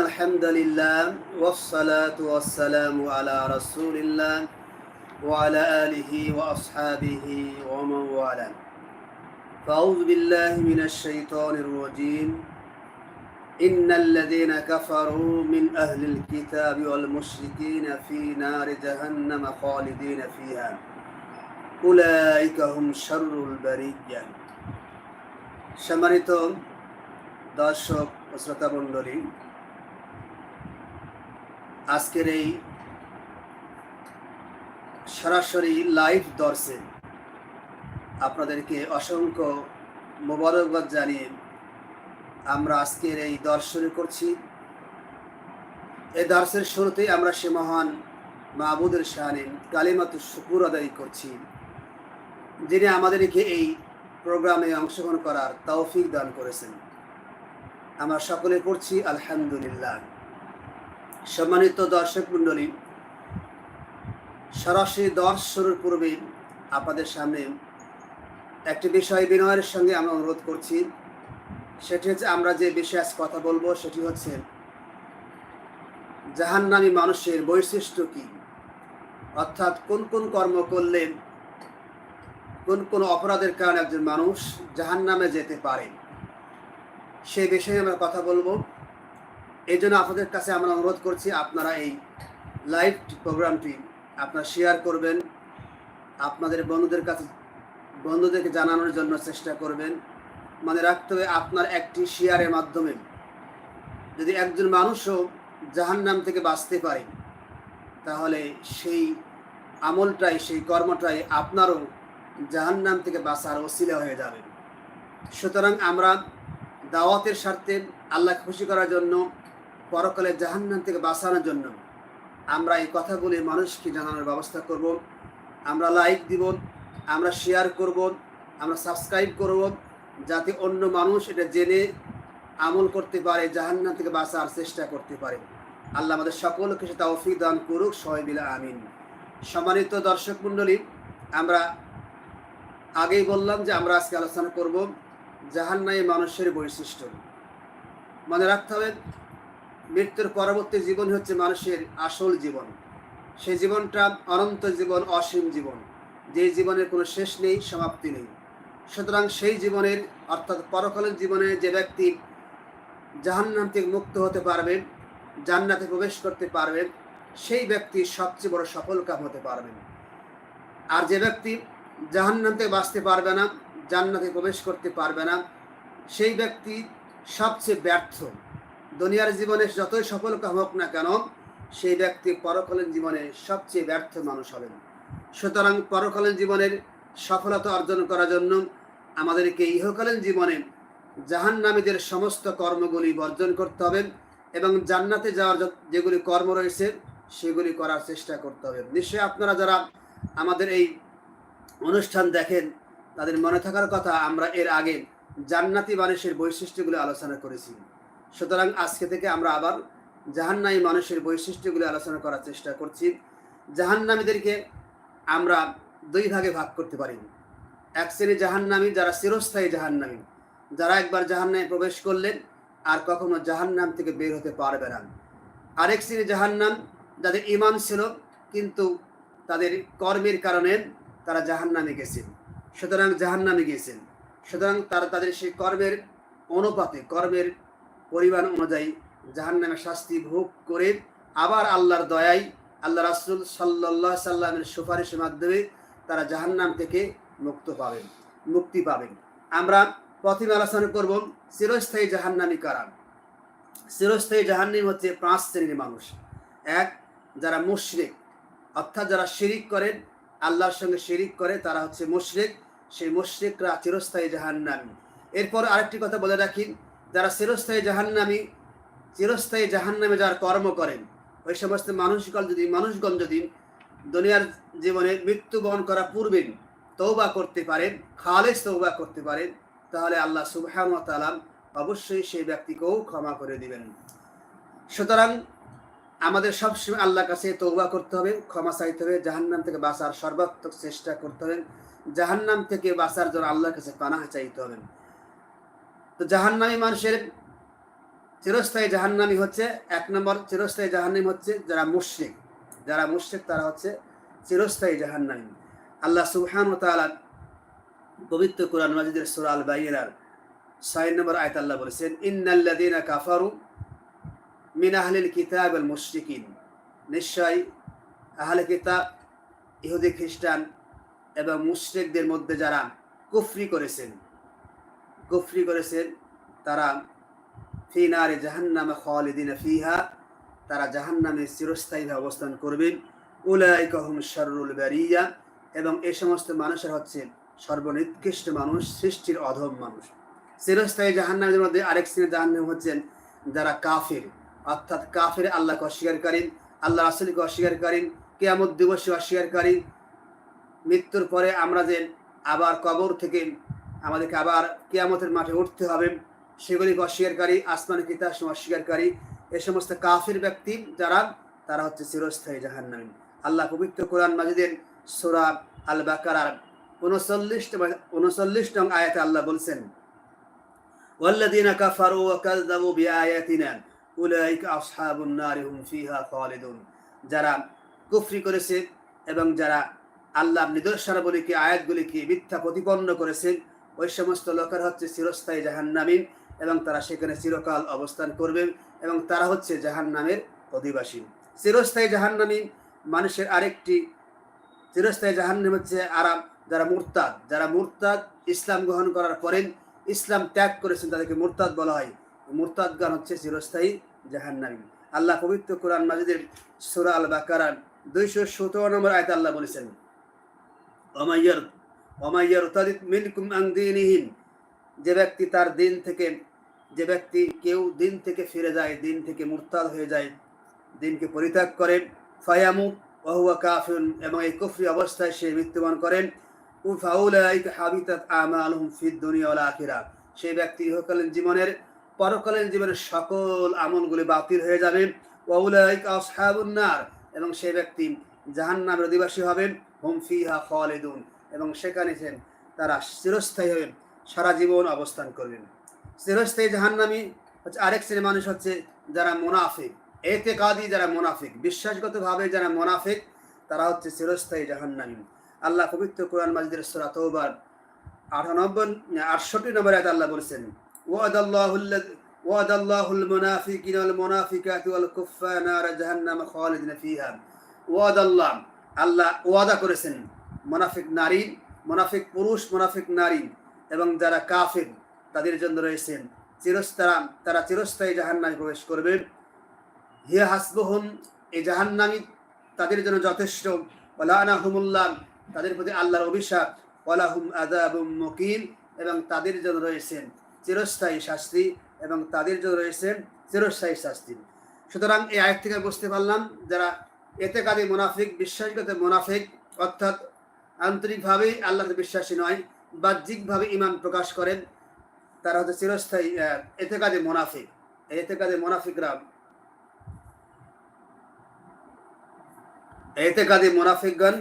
الحمد لله والصلاة والسلام على رسول الله وعلى آله وأصحابه ومن والاه فأعوذ بالله من الشيطان الرجيم إن الذين كفروا من أهل الكتاب والمشركين في نار جهنم خالدين فيها أولئك هم شر البرية সম্মানিত দর্শক ও শ্রোতা মণ্ডলী আজকের এই সরাসরি লাইভ দর্শে আপনাদেরকে অসংখ্য মোবারকবাদ জানিয়ে আমরা আজকের এই দর্শন করছি। এই দর্শের শুরুতেই আমরা সে মহান মাহবুদের শাহানে কালিমাতু শুকুর আদায় করছি, যিনি আমাদেরকে এই প্রোগ্রামে অংশগ্রহণ করার তৌফিক দান করেছেন। আমরা সকলে পড়ছি আলহামদুলিল্লাহ। সম্মানিত দর্শক মণ্ডলী, সরাসরি দর্শ শুরুর পূর্বে আপনাদের সামনে একটি বিষয় বিনয়ের সঙ্গে আমরা অনুরোধ করছি। সেটি হচ্ছে আমরা যে বিষয়ে কথা বলব, সেটি হচ্ছে জাহান্নামী মানুষের বৈশিষ্ট্য কি? অর্থাৎ কোন কোন কর্ম করলে কোন কোন অপরাধের কারণে একজন মানুষ জাহান্নামে যেতে পারে? সে বিষয়ে আমরা কথা বলব। এই জন্য আপনাদের কাছে আমরা অনুরোধ করছি, আপনারা এই লাইভ প্রোগ্রামটি আপনারা শেয়ার করবেন, আপনাদের বন্ধুদের কাছে, বন্ধুদেরকে জানানোর জন্য চেষ্টা করবেন। মনে রাখতে হবে আপনার একটি শেয়ারের মাধ্যমে। যদি একজন মানুষও জাহান্নাম থেকে বাঁচতে পারে, তাহলে সেই আমলটাই, সেই কর্মটাই আপনারও জাহান্নাম থেকে বাঁচার ওসিলা হয়ে যাবে। সুতরাং আমরা দাওয়াতের স্বার্থে আল্লাহ খুশি করার জন্য পরকালে জাহান্নাম থেকে বাঁচানোর জন্য আমরা এই কথাগুলি মানুষকে জানানোর ব্যবস্থা করব। আমরা লাইক দিব, আমরা শেয়ার করব, আমরা সাবস্ক্রাইব করব যাতে অন্য মানুষ এটা জেনে আমল করতে পারে, জাহান্নাম থেকে বাঁচার চেষ্টা করতে পারে। আল্লাহ আমাদের সকলকে সে তৌফিক দান করুক সহবিলা আমিন। সম্মানিত দর্শক মণ্ডলী, আমরা আগেই বললাম যে আমরা আজকে আলোচনা করব জাহান্নাই মানুষের বৈশিষ্ট্য। মনে রাখতে হবে মৃত্যুর পরবর্তী জীবন হচ্ছে মানুষের আসল জীবন। সেই জীবনটা অনন্ত জীবন, অসীম জীবন। যে জীবনের কোনো শেষ নেই, সমাপ্তি নেই। সুতরাং সেই জীবনের, অর্থাৎ পরকালীন জীবনে যে ব্যক্তি জাহান্নাম থেকে মুক্ত হতে পারবেন জান্নাতে প্রবেশ করতে পারবেন সেই ব্যক্তি সবচেয়ে বড় সফল কাম হতে পারবেন আর যে ব্যক্তি জাহান্নাম থেকে বাঁচতে পারবে না, জান্নাতে প্রবেশ করতে পারবে না, সেই ব্যক্তি সবচেয়ে ব্যর্থ। দুনিয়ার জীবনে যতই সফল হোক না কেন, সেই ব্যক্তি পরকালীন জীবনে সবচেয়ে ব্যর্থ মানুষ হবেন। সুতরাং পরকালীন জীবনের সফলতা অর্জন করার জন্য আমাদেরকে ইহকালীন জীবনে জাহান্নামীদের সমস্ত কর্মগুলি বর্জন করতে হবে এবং জান্নাতে যাওয়ার যেগুলি কর্ম রয়েছে, সেগুলি করার চেষ্টা করতে হবে। নিশ্চয়ই আপনারা যারা আমাদের এই অনুষ্ঠান দেখেন, তাদের মনে থাকার কথা আমরা এর আগে জান্নাতি মানুষের বৈশিষ্ট্যগুলি আলোচনা করেছি। সুতরাং আজকে থেকে আমরা আবার জাহান্নামী মানুষের বৈশিষ্ট্যগুলি আলোচনা করার চেষ্টা করছি। জাহান্নামীদেরকে আমরা দুই ভাগে ভাগ করতে পারি। এক শ্রেণি জাহান্নামী যারা চিরস্থায়ী জাহান্নামী, যারা একবার জাহান্নামে প্রবেশ করলেন আর কখনো জাহান্নাম থেকে বের হতে পারবে না। আরেক শ্রেণি জাহান্নাম যাদের ইমান ছিল কিন্তু তাদের কর্মের কারণে তারা জাহান্নামে গেছেন। সুতরাং জাহান্নামে গিয়েছেন। সুতরাং তারা তাদের সেই কর্মের অনুপাতে, কর্মের পরিমাণ অনুযায়ী জাহান্নামে শাস্তি ভোগ করে আবার আল্লাহর দয়াই আল্লাহ রাসুল সাল্লাহ সাল্লামের সুপারিশের মাধ্যমে তারা জাহান্নাম থেকে মুক্ত পাবেন, মুক্তি পাবেন। আমরা প্রথমে আলোচনা করব চিরস্থায়ী জাহান্নামী কারা? চিরস্থায়ী জাহান্নামী হচ্ছে পাঁচ শ্রেণির মানুষ। এক, যারা মুশরিক, অর্থাৎ যারা শিরিক করেন আল্লাহর সঙ্গে শিরিক করে, তারা হচ্ছে মুশরিক। সেই মুশরিকরা চিরস্থায়ী জাহান্নামী। এরপর আরেকটি কথা বলে রাখি যারা চিরস্থায়ী জাহান্নামী, চিরস্থায়ী জাহান্নামে যারা কর্ম করেন, ওই সমস্ত মানুষগণ যদি মানুষগণ যদি দুনিয়ার জীবনে মৃত্যুবরণ করা পূর্বে তৌবা করতে পারেন খালেজ তৌবা করতে পারেন তাহলে আল্লাহ সুবহান তালাম অবশ্যই সেই ব্যক্তিকেও ক্ষমা করে দিবেন। সুতরাং আমাদের সবসময় আল্লাহর কাছে তৌবা করতে হবে, ক্ষমা চাইতে হবে, জাহান্নাম থেকে বাঁচার সর্বাত্মক চেষ্টা করতে হবে, জাহান্নাম থেকে বাঁচার জন্য আল্লাহর কাছে পানাহ চাইতে হবে। তো জাহান্নামী মানুষের চিরস্থায়ী জাহান্নামি হচ্ছে এক নম্বর, চিরস্থায়ী জাহান্নামি হচ্ছে যারা মুশরিক। যারা মুশরিক তারা হচ্ছে চিরস্থায়ী জাহান্নামি। আল্লাহ সুবহান ও তাআলা পবিত্র কোরআন মাজিদের সূরা আল বাইরার 6 নম্বর আয়াত আল্লাহ বলেছেন ইন্নাল্লাযীনা কাফারু মিন আহলিল কিতাব আল মুশরিকিন। নিশ্চয় আহলে কিতাব ইহুদি খ্রিস্টান এবং মুশরিকদের মধ্যে যারা কুফরি করেছেন কুফরি করেছেন, তারা ফি নারে জাহান্নামে খালিদিনা ফিহা, তারা জাহান্নামে চিরস্থায়ীভাবে অবস্থান করবেন। উলাইকা হুম শাররুল বারিয়া, এবং এই সমস্ত মানুষের হচ্ছে সর্বনিকৃষ্ট মানুষ, সৃষ্টির অধম মানুষ। চিরস্থায়ী জাহান্নামের মধ্যে আরেক শ্রেণির জাহান্নাম হচ্ছেন যারা কাফির। অর্থাৎ কাফির আল্লাহকে অস্বীকারী আল্লাহ রাসুলকে অস্বীকারী কেয়ামত দিবসে অস্বীকারী মৃত্যুর পরে আমরা যে আবার কবর থেকে আমাদেরকে আবার কেয়ামতের মাঠে উঠতে হবে সেগুলিকে অস্বীকারী আসমানি কিতাব অস্বীকারী এ সমস্ত কাফির ব্যক্তি যারা তারা হচ্ছে চিরস্থায়ী জাহান্নামী আল্লাহ পবিত্র কোরআন মাজিদের সোরা আল বাকারার উনচল্লিশ উনচল্লিশ নং আয়াতে আল্লাহ বলছেন والذين كفروا وكذبوا بآياتنا أولئك أصحاب النار هم فيها خالدون যারা কুফরি করেছে এবং যারা আল্লাহ নিদর্শনাবলীকে আয়াতগুলিকে মিথ্যা প্রতিপন্ন করেছেন ওই সমস্ত লোকের হচ্ছে চিরস্থায়ী জাহান্নামিন এবং তারা সেখানে চিরকাল অবস্থান করবেন এবং তারা হচ্ছে জাহান্নামের অধিবাসী। চিরস্থায়ী জাহান্নামী মানুষের আরেকটি চিরস্থায়ী জাহান্নাম হচ্ছে আরাম, যারা মুরতাদ। যারা মুরতাদ ইসলাম গ্রহণ করার পরেন ইসলাম ত্যাগ করেছেন, তাদেরকে মুরতাদ বলা হয়। মুরতাদ গান হচ্ছে চিরস্থায়ী জাহান্নামী আল্লাহ পবিত্র কোরআন মাজিদের সুরা আল বাকারান দুইশো সতেরো নম্বর আয়তা আল্লাহ বলেছেন অমাইয়ার অমাইয়ার তাদিত মিনকুম আং দিনহীন যে ব্যক্তি তার দিন থেকে, যে ব্যক্তি কেউ দিন থেকে ফিরে যায়, দিন থেকে মুরতাদ হয়ে যায়, দিনকে পরিত্যাগ করে ফায়ামু ওহুয়া কাফিন এবং এই কুফরি অবস্থায় সে মৃত্যুবরণ করেন। উফাউলাইক হাবিতাত আমালহুম ফিদ দুনিয়া সেই ব্যক্তি ইহকালীন জীবনের, পরকালীন জীবনের সকল আমলগুলি বাতিল হয়ে যাবে। ওয়াউলাইক আসহাবুন নার। এবং সেই ব্যক্তি জাহান্নামের অধিবাসী হবেন হুম ফিহা খালিদুন। এবং সেখানে তারা চিরস্থায়ী হবেন সারা জীবন অবস্থান করবেন চিরস্থায়ী জাহান্নামী হচ্ছে আরেক শ্রেণীর মানুষ হচ্ছে যারা মোনাফিক এতে কাদি যারা মোনাফিক বিশ্বাসগতভাবে যারা মোনাফিক তারা হচ্ছে চিরস্থায়ী জাহান্নামী আল্লাহ পবিত্র কোরআন মাজিদের সুরা তৌবার আটানব্বই আটষট্টি নম্বর আয়াত আল্লাহ বলেছেন ওয়াদ আল্লাহুল্লাহ وعد الله المنافقين والمنافقات والكفار نار جهنم خالدين فيها ওয়াদ আল্লাহ আল্লাহ ওয়াদা করেছেন মোনাফিক নারী, মোনাফিক পুরুষ, মোনাফিক নারী এবং যারা কাফির, তাদের জন্য রয়েছেন চিরস্তারা তারা চিরস্থায়ী জাহান্নামে প্রবেশ করবে। হিয়া হাসবহুম, এই জাহান্নামি তাদের জন্য যথেষ্ট। ওলানা তাদের প্রতি আল্লাহর অভিশাপ। ওলাহুম আদাবুম মকিল এবং তাদের জন্য রয়েছেন চিরস্থায়ী শাস্তি এবং তাদের জন্য রয়েছেন চিরস্থায়ী শাস্তি। সুতরাং এই আয়ের থেকে বুঝতে পারলাম, যারা এতে কাজে মোনাফিক বিশ্বাসগত মোনাফিক, অর্থাৎ আন্তরিকভাবেই আল্লাহর বিশ্বাসী নয়, বাহ্যিকভাবে ইমান প্রকাশ করেন। তারা হচ্ছে চিরস্থায়ী এতে কাজে মোনাফিক। এতে কাজে মোনাফিকরা এতে কাজে মোনাফিকগণ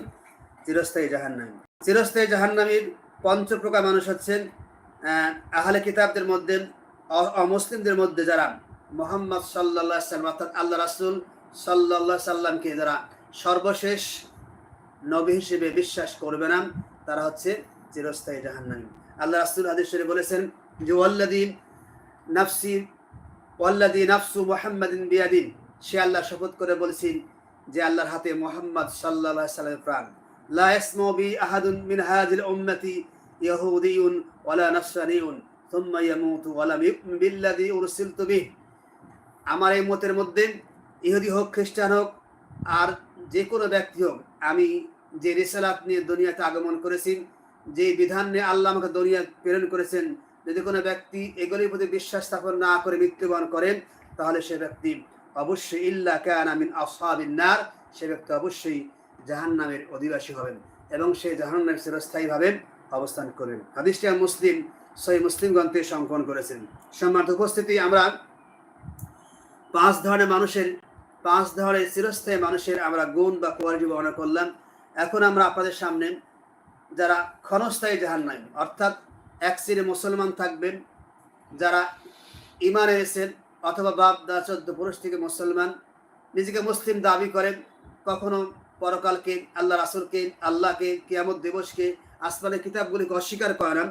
চিরস্থায়ী জাহান্নামী। চিরস্থায়ী জাহান্নামীর পঞ্চপ্রকার মানুষ হচ্ছেন আহলে কিতাবদের মধ্যে অমুসলিমদের মধ্যে যারা মোহাম্মদ সাল্লাহ সাল্লাম অর্থাৎ আল্লাহ রাসুল সাল্লাহ সাল্লামকে যারা সর্বশেষ নবী হিসেবে বিশ্বাস করবে না, তারা হচ্ছে চিরস্থায়ী জাহান্নামী। আল্লাহ রাসুল হাদিসরে বলেছেন যে ওয়াল্লাদিন নাফসি ওয়াল্লাদি নাফসু মোহাম্মদিন বিয়াদিন। সে আল্লাহ শপথ করে বলেছেন যে, আল্লাহর হাতে মোহাম্মদ সাল্লাহ সাল্লামের প্রাণ। লা ইয়াসমু বি আহাদুন মিন হাযিল উম্মতি ইয়াহুদিয়ুন ওয়ালা নাসরানিয়ুন থুম্মা ইয়ামুতু ওয়া লাম ইউমিন উরসিলতু বিহি। আমার এই মতের মধ্যে ইহুদি হোক, খ্রিস্টান হোক, আর যে কোনো ব্যক্তি হোক আমি যে রিসালাত নিয়ে দুনিয়াতে আগমন করেছি, যে বিধান নিয়ে আল্লাহ আমাকে দুনিয়া প্রেরণ করেছেন, যদি কোনো ব্যক্তি এগুলির প্রতি বিশ্বাস স্থাপন না করে মৃত্যুবরণ করেন, তাহলে সে ব্যক্তি অবশ্যই ইল্লা কান আমিন আসহাবিন নার, সে ব্যক্তি অবশ্যই জাহান নামের অধিবাসী হবেন এবং সে জাহান নামের চিরস্থায়ীভাবে অবস্থান করবেন। হাদিসটি মুসলিম সই মুসলিম গ্রন্থে সংকলন করেছেন। সম্মানিত উপস্থিতি, আমরা পাঁচ ধরনের মানুষের পাঁচ ধরনের চিরস্থায়ী মানুষের আমরা গুণ বা কোয়ালিটি বর্ণনা করলাম। এখন আমরা আপনাদের সামনে যারা ক্ষণস্থায়ী জাহান অর্থাৎ এক সিরে মুসলমান থাকবেন, যারা ইমান এনেছেন অথবা বাপ, দা, চোদ্দ পুরুষ থেকে মুসলমান, নিজেকে মুসলিম দাবি করেন, কখনো পরকালকে, আল্লাহ রাসুলকে, আল্লাহকে, কিয়ামত দিবসকে আসমানের কিতাবগুলিকে অস্বীকার করে না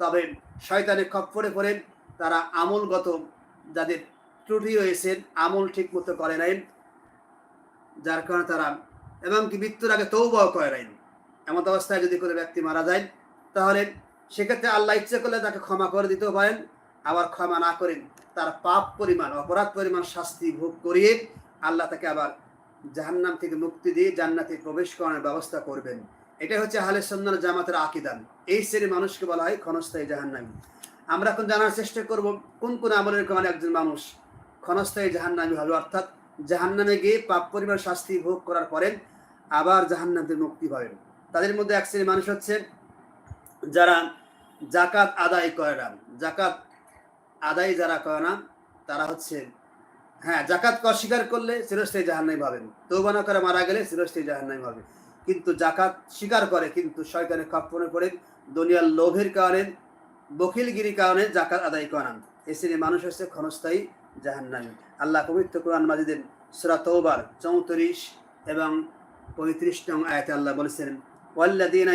তবে শয়তানের খপ্পরে পড়ে তারা আমলগত যাদের ত্রুটি রয়েছে, আমল ঠিক মতো করে নাই। যার কারণে তারা এমনকি মৃত্যুর আগে তৌবাও করে নাই। এমন অবস্থায় যদি কোনো ব্যক্তি মারা যায়, তাহলে সেক্ষেত্রে আল্লাহ ইচ্ছে করলে তাকে ক্ষমা করে দিতেও পারেন। আবার ক্ষমা না করেন তার পাপ পরিমাণ, অপরাধ পরিমাণ শাস্তি ভোগ করিয়ে আল্লাহ তাকে আবার জাহান্নাম থেকে মুক্তি দিয়ে জান্নাতে প্রবেশ করানোর ব্যবস্থা করবেন। এটা হচ্ছে আহলে সন্ন্যাল জামাতের আকিদান। এই শ্রেণির মানুষকে বলা হয় ক্ষণস্থায়ী জাহান্নামী। আমরা এখন জানার চেষ্টা করব, কোন কোন আমলের কারণে একজন মানুষ ক্ষণস্থায়ী জাহান্নামী হবে, অর্থাৎ জাহান্নামে গিয়ে পাপ পরিমাণ শাস্তি ভোগ করার পরে আবার জাহান্নাম মুক্তি পাবেন। তাদের মধ্যে এক শ্রেণির মানুষ হচ্ছে যারা জাকাত আদায় করে না। জাকাত আদায় যারা করে না, তারা হচ্ছে হ্যাঁ জাকাত অস্বীকার করলে চিরস্থায়ী জাহান্নাই পাবেন। তৌবানা করে মারা গেলে চিরস্থায়ী জাহান্নাই পাবে কিন্তু জাকাত স্বীকার করে, কিন্তু শয়তানের খপ্পনে পড়ে দুনিয়ার লোভের কারণে বকিলগিরির কারণে জাকাত আদায় করান এ শ্রেণির মানুষ হচ্ছে ক্ষণস্থায়ী জাহান্নামী। আল্লাহ পবিত্র কোরআন মাজিদের সুরা তৌবার চৌত্রিশ এবং পঁয়ত্রিশ নং আয়াতে আল্লাহ বলেছেন ওয়াল্লাদিনা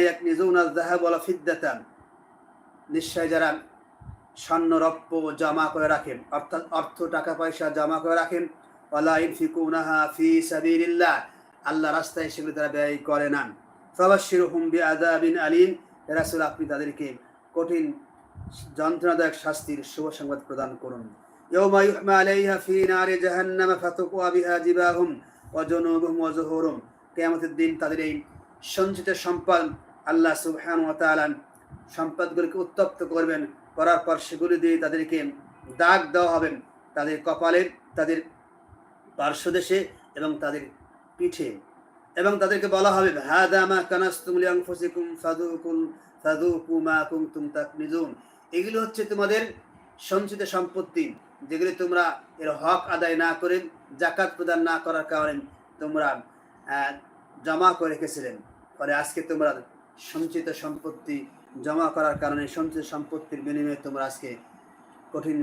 ফিদ্দাতা নিশ্চয় যারা স্বর্ণ, রপ্য জমা করে রাখেন, অর্থাৎ অর্থ, টাকা, পয়সা জমা করে রাখেন, ওয়ালা ইনফিকুনাহা ফি সাবিলিল্লাহ আল্লাহ রাস্তায় সেগুলো তারা ব্যয় করে না। ফাবাশশিরহুম বিআযাবিন আলিম রাসূল আপনি তাদেরকে কঠিন, যন্ত্রণাদায়ক শাস্তির শুভ সংবাদ প্রদান করুন। ইয়াউমা ইউহমা আলাইহা ফি নারি জাহান্নাম ফাতুকুয়া বিহা জিবাহুম ওয়া জুনুবুহুম ওয়া দিন তাদের এই সঞ্চিত সম্পদ আল্লাহ সুবহান ওয়া তাআলা সম্পদগুলিকে উত্তপ্ত করবেন, করার পর সেগুলি দিয়ে তাদেরকে দাগ দেওয়া হবে। তাদের কপালে তাদের পার্শ্বদেশে এবং তাদের পিঠে। এবং তাদেরকে বলা হবে, হাদা মা কানাস্তুম লিআনফুসিকুম ফাদুকুল ফাদুকু মা কুনতুম তাকনিজুন। এগুলো হচ্ছে তোমাদের সঞ্চিত সম্পত্তি যেগুলি তোমরা এর হক আদায় না করে জাকাত প্রদান না করার কারণে তোমরা জমা করে রেখেছিলেন। ফলে আজকে তোমরা সঞ্চিত সম্পত্তি জমা করার কারণে সঞ্চিত সম্পত্তির বিনিময়ে তোমরা আজকে কঠিন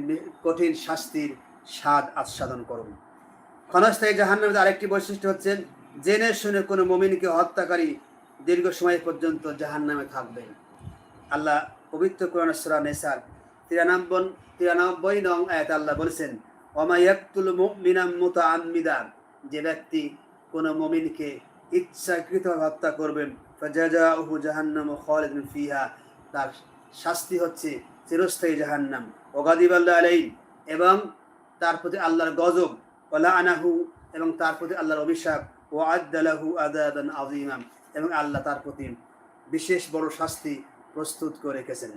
কঠিন শাস্তির স্বাদ আস্বাদন করো। ক্ষণস্থায়ী জাহান্নামের আরেকটি বৈশিষ্ট্য হচ্ছে, জেনে শুনে কোনো মমিনকে হত্যাকারী দীর্ঘ সময় পর্যন্ত জাহান্নামে থাকবে। আল্লাহ পবিত্র কোরআন সূরা নেসার তিরানব্বই তিরানব্বই নং আয়াত আল্লাহ বলেছেন অমায়াক্তুল মুমিনাম মুতাআম্মিদা যে ব্যক্তি কোনো মমিনকে ইচ্ছাকৃত হত্যা করবেন, ফাজাজাউহু জাহান্নাম খালিদিন ফিহা তার শাস্তি হচ্ছে চিরস্থায়ী জাহান্নাম। ওগাদিবাল্লাহ আলাই এবং তার প্রতি আল্লাহর গজব ওলা আনাহু এবং তার প্রতি আল্লাহর অভিশাপ, ও আদালাহু আদাবান আজিমাম এবং আল্লাহ তার প্রতি বিশেষ বড় শাস্তি প্রস্তুত করে রেখেছেন।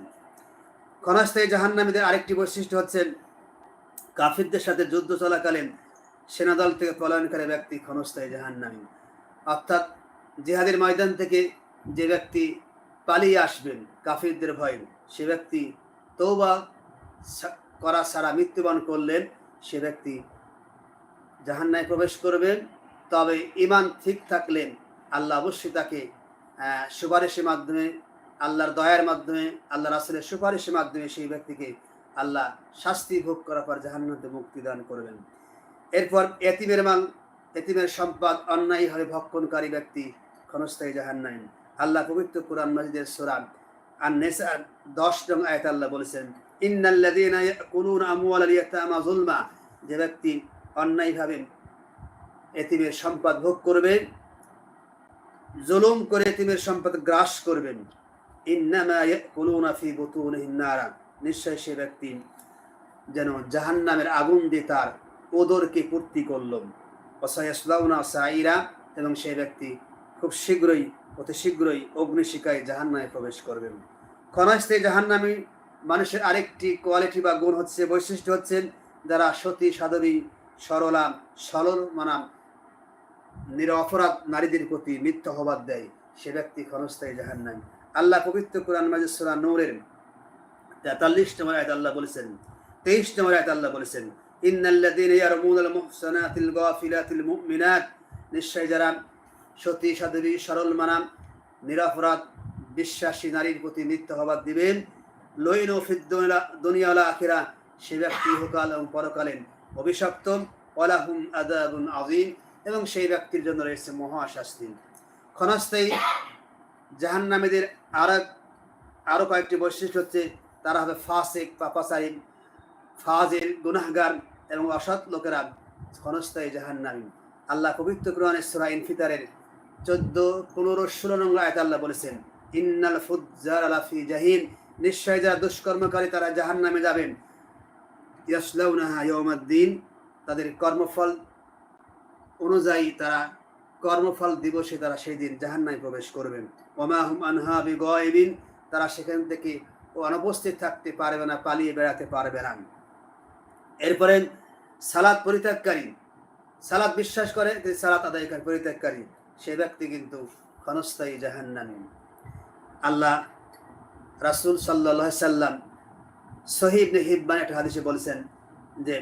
ক্ষণস্থায়ী জাহান্নামীদের আরেকটি বৈশিষ্ট্য হচ্ছে কাফিরদের সাথে যুদ্ধ চলাকালীন সেনাদল থেকে পলায়নকারী ব্যক্তি ক্ষণস্থায়ী জাহান্নামী। অর্থাৎ জেহাদের ময়দান থেকে যে ব্যক্তি পালিয়ে আসবেন কাফিরদের ভয়ে, সে ব্যক্তি তৌবা করা ছাড়া মৃত্যুবরণ করলেন, সে ব্যক্তি জাহান্নায় প্রবেশ করবেন। তবে ইমান ঠিক থাকলেন আল্লাহ অবশ্যই তাকে সুপারিশের মাধ্যমে আল্লাহর দয়ার মাধ্যমে আল্লাহ রাসুলের সুপারিশের মাধ্যমে সেই ব্যক্তিকে আল্লাহ শাস্তি ভোগ করার পর জাহান্নাতে মুক্তি দান করবেন। এরপর এতিমের মাল এতিমের সম্পদ অন্যায়ভাবে ভক্ষণকারী ব্যক্তি ক্ষণস্থায়ী জাহান্নাইন আল্লাহ পবিত্র কোরআন মজিদের সোরান আর নেসার দশ নং আয়াত আল্লাহ বলেছেন যুলমা। যে ব্যক্তি অন্যায়ভাবে এতিমের সম্পদ ভোগ করবে, জুলুম করে এতিমের সম্পদ গ্রাস করবেন। নিশ্চয় সে ব্যক্তি যেন জাহান্নামের আগুন দিয়ে তার ওদরকে পূর্তি করল। ওসাইয়াসলাউনা সাইরা, এবং সেই ব্যক্তি খুব শীঘ্রই, অতি শীঘ্রই অগ্নিশিকায় জাহান্নামে প্রবেশ করবেন। ক্ষণস্থায়ী জাহান্নামী মানুষের আরেকটি কোয়ালিটি বা গুণ হচ্ছে, বৈশিষ্ট্য হচ্ছে যারা সতী, সাধবী, সরলা সরল মানাম নিরপরাধ নারীদের প্রতি মিথ্যা হবাদ দেয়। সে ব্যক্তি ক্ষণস্থায়ী জাহান্নামী। আল্লাহ পবিত্র কোরআন মাজিদ সূরা নূরের তেতাল্লিশ নম্বর আয়াত আল্লাহ বলেছেন, তেইশ নম্বর আয়াত আল্লাহ বলেছেন, ইন্নাল্লাযীনা ইয়ারমুনাল মুহসানাতিল গাফিলাতিল মুমিনাত নিশ্চয় যারা সতী, সাধবী, সরল মানাম নিরাপরাধ, বিশ্বাসী নারীর প্রতি মিথ্যা হবাদ দিবেন লইন ও দুনিয়ালা আখিরা সে ব্যক্তি ইহকাল এবং পরকালীন অভিশপ্ত, ওয়ালাহুম আদাবুন আজিম এবং সেই ব্যক্তির জন্য রয়েছে মহাশাস্তি। ক্ষণস্থায়ী জাহান্নামীদের আর আরও কয়েকটি বৈশিষ্ট্য হচ্ছে তারা হবে ফাসেক পাপাসারিম ফাজের গুনাহগার এবং অসৎ লোকেরা ক্ষণস্থায়ী জাহান্নামী। আল্লাহ পবিত্র কোরআনের সূরা ইনফিতারের চোদ্দ, পনেরো, ষোলো নং আয়াত আল্লাহ বলেছেন, ইন্নাল ফুজ্জার আলাফি জাহিন। নিশ্চয় যারা দুষ্কর্মকারী তারা জাহান্নামে যাবেন ইয়াসলাউনাহা ইয়াউমাদ্দিন, তাদের কর্মফল অনুযায়ী তারা কর্মফল দিবসে তারা সেই দিন জাহান্নায় প্রবেশ করবেন। ওমা হুম আনহা বিগয়বিন, তারা সেখান থেকে অনুপস্থিত থাকতে পারবে না, পালিয়ে বেড়াতে পারবে না। এরপরে সালাদ পরিত্যাগকারী সালাদ বিশ্বাস করে যে সালাত আদায়কারী পরিত্যাগকারী, সে ব্যক্তি কিন্তু ক্ষণস্থায়ী জাহান্নামী। আল্লাহ রাসূল সাল্লাল্লাহু সাল্লাম ইবনে হিব্বান একটা হাদিসে বলেছেন যে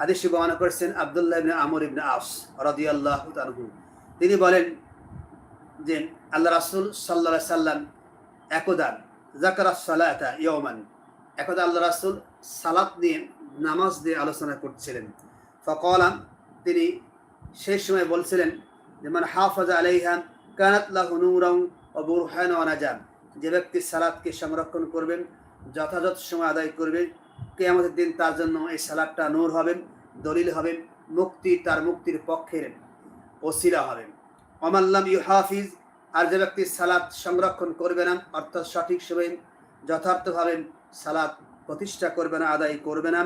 হাদিসে বর্ণনা করেছেন আব্দুল্লাহ ইবনে আমর ইবনে আস রাদিয়াল্লাহু তাআলা তিনি বলেন যে আল্লাহ রাসুল আলাইহি সাল্লাম একদা জাকারা সালাতা ইয়াওমান। একদা আল্লাহ রাসুল সালাত নিয়ে নামাজ দিয়ে আলোচনা করছিলেন। ফকলাম তিনি সেই সময় বলছিলেন যে মানে হাফাজ আলাইহা কানাত লাহু নূরান ওয়া বুরহান ওয়া নাজাম। যে ব্যক্তি সালাদকে সংরক্ষণ করবেন, যথাযথ সময় আদায় করবে, কেয়ামতের দিন তার জন্য এই সালাদটা নূর হবেন দলিল হবেন মুক্তি তার মুক্তির পক্ষের ওসিলা হবেন অমাল্লাম ইউ হাফিজ আর যে ব্যক্তি সালাদ সংরক্ষণ করবে না, অর্থাৎ সঠিক সময়ে যথার্থভাবে সালাদ প্রতিষ্ঠা করবে না, আদায় করবে না,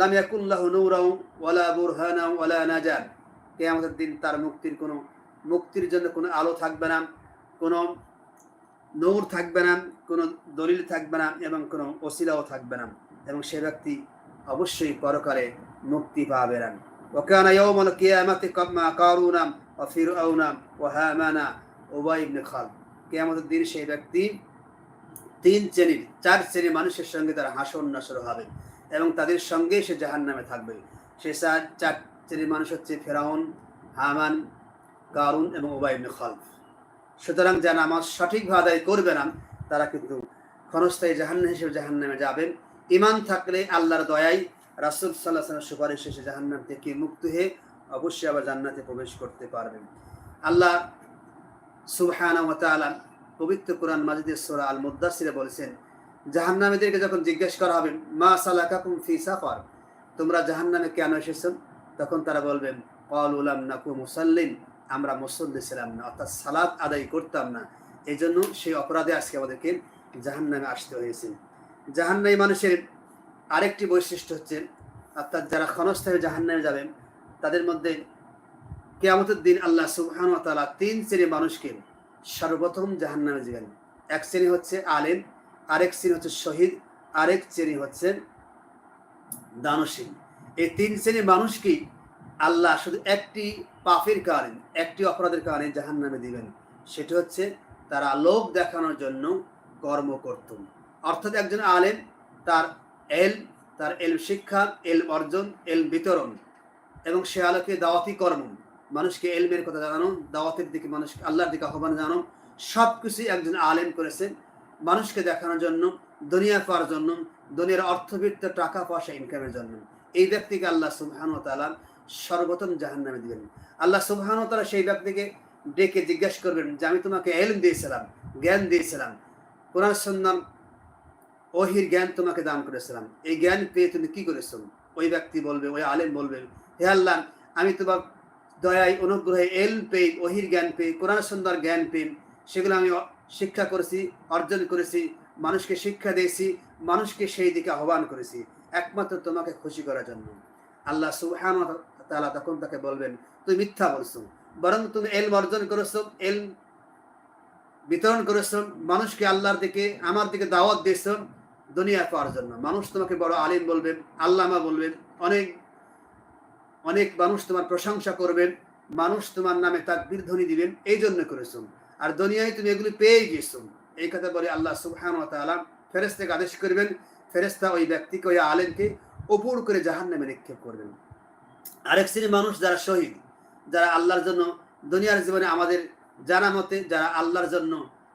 লাম ইয়াকুল্লাহ নূরাও ওয়ালা বুরহানা ওয়ালা নাজার আমাদের দিন তার মুক্তির কোনো, মুক্তির জন্য কোনো আলো থাকবে না, কোনো নৌর থাকবে না, কোনো দলিল থাকবে না এবং কোনো ওসিলাও থাকবে না। এবং সে ব্যক্তি অবশ্যই পরকালে মুক্তি পাবে না। وكان يوم القيامة مع قارون وفرعون وهامان وأبي بن خلف কিয়ামতের দিন সেই ব্যক্তি তিন শ্রেণীর চার শ্রেণীর মানুষের সঙ্গে তারা হাসন নাসর হবে এবং তাদের সঙ্গে সে জাহান নামে থাকবে সে চার চার শ্রেণীর মানুষ হচ্ছে ফেরাউন হামান কারুন এবং ওবাই ইবনে খালফ সুতরাং যারা নামাজ সঠিকভাবে আদায় করবে না তারা কিন্তু ক্ষণস্থায়ী জাহান্ন হিসেবে জাহান নামে যাবেন ইমান থাকলে আল্লাহর দয়াই রাসুল সাল্লাহ সাল্লাম সুপারিশ শেষে জাহান্নাম থেকে মুক্ত হয়ে অবশ্যই আবার জান্নাতে প্রবেশ করতে পারবেন। আল্লাহ সুবহানা পবিত্র কোরআন মাজিদের সূরা আল মুদ্দাসিরে বলেছেন, জাহান্নামীদেরকে যখন জিজ্ঞেস করা হবে, মা সালা সালাকাকুম ফি সাফার? তোমরা জাহান্নামে কেন এসেছ? তখন তারা বলবেন, ক্বালু লাম নাকু মুসাল্লিন আমরা মুসল্লি ছিলাম না, অর্থাৎ সালাত আদায় করতাম না। এই জন্য সেই অপরাধে আজকে আমাদেরকে জাহান্নামে আসতে হয়েছে। জাহান্নামী মানুষের আরেকটি বৈশিষ্ট্য হচ্ছে, অর্থাৎ যারা ক্ষণস্থায়ী জাহান্নামে যাবেন, তাদের মধ্যে কেয়ামতের দিন আল্লাহ সুবহান তালা তিন শ্রেণির মানুষকে সর্বপ্রথম জাহান্নামে যাবেন। এক শ্রেণি হচ্ছে আলেম, আরেক শ্রেণি হচ্ছে শহীদ, আরেক শ্রেণি হচ্ছে দানশীল। এই তিন শ্রেণির মানুষকেই আল্লাহ শুধু একটি পাপের কারণে, একটি অপরাধের কারণে জাহান নামে দিবেন। সেটি হচ্ছে তারা লোক দেখানোর জন্য কর্ম করত। অর্থাৎ একজন আলেম তার এল, তার এল শিক্ষা, এল অর্জন, এল বিতরণ। এবং সে আলোকে দাওয়াতি কর্ম। মানুষকে এলমের কথা জানানো, দাওয়াতের দিকে মানুষকে, আল্লাহর দিকে আহ্বান জানানো সব কিছুই একজন আলেম করেছেন মানুষকে দেখানোর জন্য, দুনিয়া পাওয়ার জন্য, দুনিয়ার অর্থবিত্ত টাকা পয়সা ইনকামের জন্য। এই ব্যক্তিকে আল্লাহ সুবহান তালা সর্বপ্রথম জাহান নামে দিবেন। আল্লাহ সুবহান তালা সেই ব্যক্তিকে ডেকে জিজ্ঞাসা করবেন যে, আমি তোমাকে এলম দিয়েছিলাম, জ্ঞান দিয়েছিলাম। কোরআন সন্ধান ওহির জ্ঞান তোমাকে দান করেছিলাম। এই জ্ঞান পেয়ে তুমি কি করেছ? ওই ব্যক্তি বলবে, ওই আলেম বলবে, হে আল্লাহ, আমি তোমার দয়ায় অনুগ্রহে এল পেয়ে, ওহির জ্ঞান পেয়ে, কোরআন সুন্দর জ্ঞান পেয়ে, সেগুলো আমি শিক্ষা করেছি, অর্জন করেছি, মানুষকে শিক্ষা দিয়েছি, মানুষকে সেই দিকে আহ্বান করেছি, একমাত্র তোমাকে খুশি করার জন্য। আল্লাহ সুহান তালা তখন তাকে বলবেন, তুমি মিথ্যা বলছো, বরং তুমি এল অর্জন করেছ এল বিতরণ করেছ, মানুষকে আল্লাহর দিকে, আমার দিকে দাওয়াত দিয়েছ দুনিয়া পাওয়ার জন্য। মানুষ তোমাকে বড় আলিম বলবেন আল্লামা বলবেন অনেক অনেক মানুষ তোমার প্রশংসা করবেন মানুষ তোমার নামে তার ধ্বনি দিবেন, এই জন্য করেছ। আর দুনিয়ায় তুমি এগুলি পেয়ে গিয়েছো। এই কথা বলে আল্লাহ সুবহান তাআলা ফেরেস্তাকে আদেশ করবেন ফেরেস্তা ওই ব্যক্তিকে, ওই আলেমকে উপর করে জাহান নামে নিক্ষেপ করবেন। আরেক শ্রেণির মানুষ যারা শহীদ, যারা আল্লাহর জন্য, দুনিয়ার জীবনে আমাদের জানা মতে যারা আল্লাহর জন্য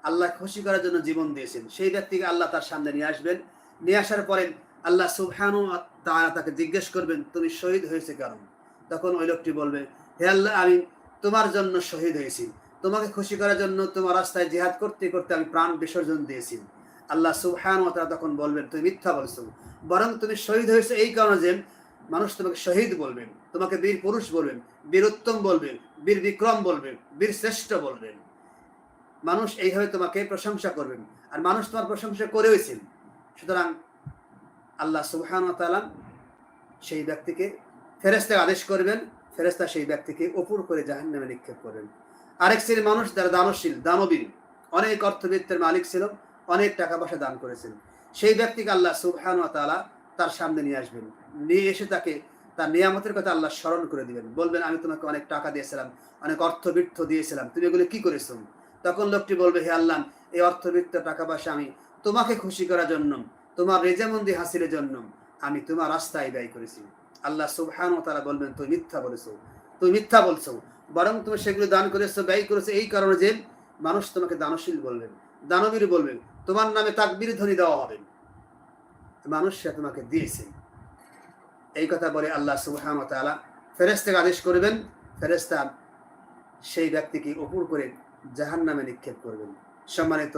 আল্লাহ খুশি করার জন্য জীবন দিয়েছেন। সেই ব্যক্তিকে আল্লাহ তার সামনে নিয়ে আসবেন। নিয়ে আসার পরে আল্লাহ সুবহানু তাআলা তাকে জিজ্ঞেস করবেন, তুমি শহীদ হয়েছে কেন? তখন ওই লোকটি বলবে, হে আল্লাহ, আমি তোমার জন্য শহীদ হয়েছি। তোমাকে খুশি করার জন্য তোমার রাস্তায় জেহাদ করতে করতে আমি প্রাণ বিসর্জন দিয়েছি। আল্লাহ সুবহান তারা তখন বলবেন, তুমি মিথ্যা বলছো। বরং তুমি শহীদ হয়েছে এই কারণে যে মানুষ তোমাকে শহীদ বলবেন তোমাকে বীর পুরুষ বলবেন বীর উত্তম বলবেন বীর বিক্রম বলবেন বীর শ্রেষ্ঠ বলবেন মানুষ এইভাবে তোমাকে প্রশংসা করবেন। আর মানুষ তোমার প্রশংসা করেওছেন। সুতরাং আল্লাহ সুবহান সেই ব্যক্তিকে ফেরেস্তা আদেশ করবেন ফেরেস্তা সেই ব্যক্তিকে অপুর করে জাহান নামে নিক্ষেপ করবেন। আরেক শ্রেণির মানুষ যারা দানশীল, দানবীর, অনেক অর্থবিত্তের মালিক ছিল, অনেক টাকা পয়সা দান করেছেন সেই ব্যক্তিকে আল্লাহ সুবহান তার সামনে নিয়ে আসবেন। নিয়ে এসে তাকে তার নিয়ামতের কথা আল্লাহ স্মরণ করে দিবেন। বলবেন, আমি তোমাকে অনেক টাকা দিয়েছিলাম, অনেক অর্থবৃত্ত দিয়েছিলাম। তুমি এগুলো কি করেছ? তখন লোকটি বলবে, হে আল্লাহ, এই অর্থবৃত্ত টাকা পয়সা আমি তোমাকে খুশি করার জন্য, তোমার রেজামন্দি হাসিলের জন্য আমি তোমার রাস্তায় ব্যয় করেছি। আল্লাহ সুবহান তারা বলবেন, তুমি মিথ্যা বলেছ, তুমি মিথ্যা বলছো, বরং তুমি সেগুলো দান করেছ, ব্যয় করেছ, এই কারণে যে মানুষ তোমাকে দানশীল বলবেন, দানবীর বলবেন, তোমার নামে তাকবীর ধ্বনি দেওয়া হবে। মানুষ সে তোমাকে দিয়েছে। এই কথা বলে আল্লাহ সুবহান তাআলা ফেরেস্তাকে আদেশ করবেন ফেরেস্তা সেই ব্যক্তিকে উপর করে জাহান নামে নিক্ষেপ করবেন। সম্মানিত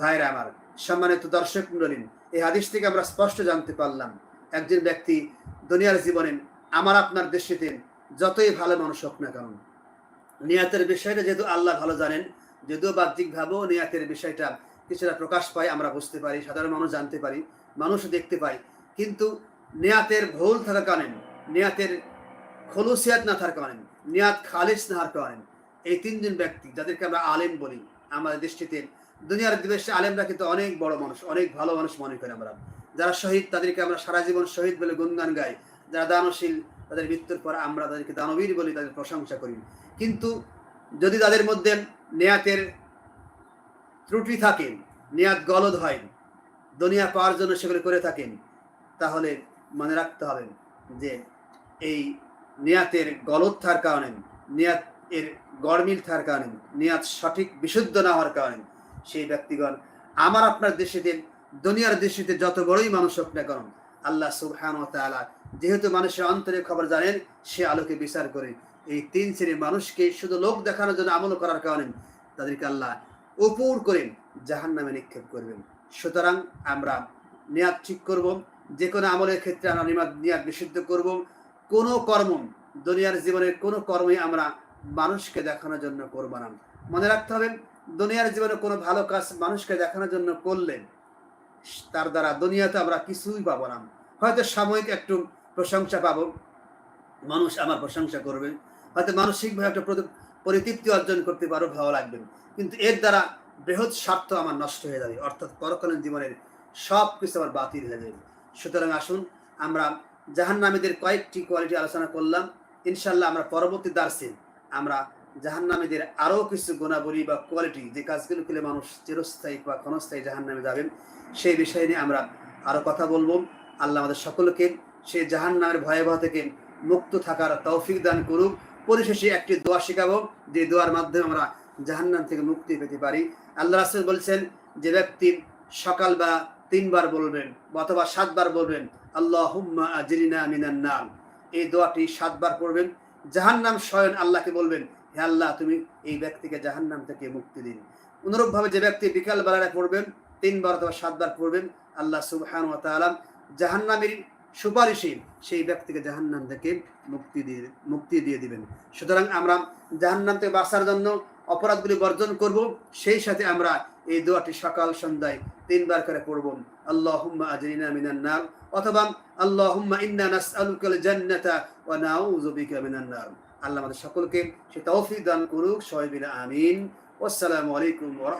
ভাইরা আমার, সম্মানিত দর্শক মন্ডলীন এই হাদিস থেকে আমরা স্পষ্ট জানতে পারলাম, একজন ব্যক্তি দুনিয়ার জীবনে আমার আপনার দেশটিতে যতই ভালো মানুষ হোক না কেন, নিয়াতের বিষয়টা যেহেতু আল্লাহ ভালো জানেন, যদিও বাহ্যিকভাবেও নিয়াতের বিষয়টা কিছুটা প্রকাশ পায়, আমরা বুঝতে পারি, সাধারণ মানুষ জানতে পারি মানুষ দেখতে পাই কিন্তু নিয়াতের ভুল থাকার কারণে, নিয়াতের খলুসিয়াত না থাকার কারণে, নিয়াত খালিস না হওয়ার কারণে এই তিনজন ব্যক্তি যাদেরকে আমরা আলেম বলি, আমাদের দৃষ্টিতে দুনিয়ার দিবসে আলেমরা কিন্তু অনেক বড় মানুষ, অনেক ভালো মানুষ মনে করি আমরা। যারা শহীদ, তাদেরকে আমরা সারা জীবন শহীদ বলে গুণগান গাই। যারা দানশীল, তাদের মৃত্যুর পর আমরা তাদেরকে দানবীর বলি তাদের প্রশংসা করি। কিন্তু যদি তাদের মধ্যে নেয়াতের ত্রুটি থাকে, নেয়াত গলদ হয়, দুনিয়া পাওয়ার জন্য সেগুলো করে থাকেন তাহলে মনে রাখতে হবে যে এই নেয়াতের গলত থার কারণে, নিয়াত এর গরমিল থাকার কারণে, নিয়াত সঠিক বিশুদ্ধ না হওয়ার কারণে সেই ব্যক্তিগণ আমার আপনার দেশে দেশেতে দুনিয়ার দেশেতে যত বড়ই মানুষ হোক না কারণ আল্লাহ সুবহান যেহেতু মানুষের অন্তরের খবর জানেন, সে আলোকে বিচার করে এই তিন শ্রেণির মানুষকে শুধু লোক দেখানোর জন্য আমল করার কারণে তাদেরকে আল্লাহ উপর করেন জাহান নামে নিক্ষেপ করবেন। সুতরাং আমরা নিয়াদ ঠিক করব, যে কোনো আমলের ক্ষেত্রে আমরা নিয়াদ নিয়াদ বিশুদ্ধ করব। কোনো কর্ম দুনিয়ার জীবনের কোনো কর্মই আমরা মানুষকে দেখানোর জন্য করব না মনে রাখতে হবে, দুনিয়ার জীবনে কোনো ভালো কাজ মানুষকে দেখানোর জন্য করলে তার দ্বারা দুনিয়াতে আমরা কিছুই পাবো না। হয়তো সাময়িক একটু প্রশংসা পাবো, মানুষ আমার প্রশংসা করবে, হয়তো মানসিকভাবে একটা পরিতৃপ্তি অর্জন করতে পারো, ভালো লাগবে। কিন্তু এর দ্বারা বৃহৎ স্বার্থ আমার নষ্ট হয়ে যাবে, অর্থাৎ পরকালীন জীবনের সব কিছু আমার বাতিল হয়ে যাবে। সুতরাং আসুন, আমরা জাহান্নামীদের কয়েকটি কোয়ালিটি আলোচনা করলাম। ইনশাল্লাহ আমরা পরবর্তী দার্সে আমরা জাহান্নামীদের আরও কিছু গুণাবলী বা কোয়ালিটি যে কাজগুলো করলে মানুষ চিরস্থায়ী বা ক্ষণস্থায়ী জাহান্নামে যাবেন সেই বিষয় নিয়ে আমরা আরও কথা বলব। আল্লাহ আমাদের সকলকে সেই জাহান্নামের ভয়াবহ থেকে মুক্ত থাকার তৌফিক দান করুক। পরিশেষে একটি দোয়া শেখাবো, যে দোয়ার মাধ্যমে আমরা জাহান্নাম থেকে মুক্তি পেতে পারি। আল্লাহ রাসুল বলছেন, যে ব্যক্তি সকাল বা তিনবার বলবেন অথবা সাতবার বলবেন আল্লাহ হুম্মা আজিরিনা মিনান নাম এই দোয়াটি সাতবার পড়বেন। জাহান্নাম স্বয়ং আল্লাহকে বলবেন, হে আল্লাহ, তুমি এই ব্যক্তিকে জাহান্নাম থেকে মুক্তি দিন। অনুরূপভাবে যে ব্যক্তি বিকাল বেলায় পড়বেন, তিনবার অথবা সাতবার পড়বেন, আল্লাহ সুবহান ও তালাম জাহান্নামের সুপারিশে সেই ব্যক্তিকে জাহান্নাম থেকে মুক্তি দিয়ে মুক্তি দিয়ে দিবেন। সুতরাং আমরা জাহান্নাম থেকে বাঁচার জন্য অপরাধগুলি বর্জন করব, সেই সাথে আমরা এই দোয়াটি সকাল সন্ধ্যায় তিনবার করে পড়ব। আল্লাহ আজরিনা মিনান নার। অথবা আল্লাহুম্মা ইন্না নাসআলুকাল জান্নাতা ওয়া নাউযু বিকা মিনান নার। আল্লাহ আমাদের সকলকে সে তৌফিক দান করুক, সবাই আমিন। আসসালামু আলাইকুম ওয়া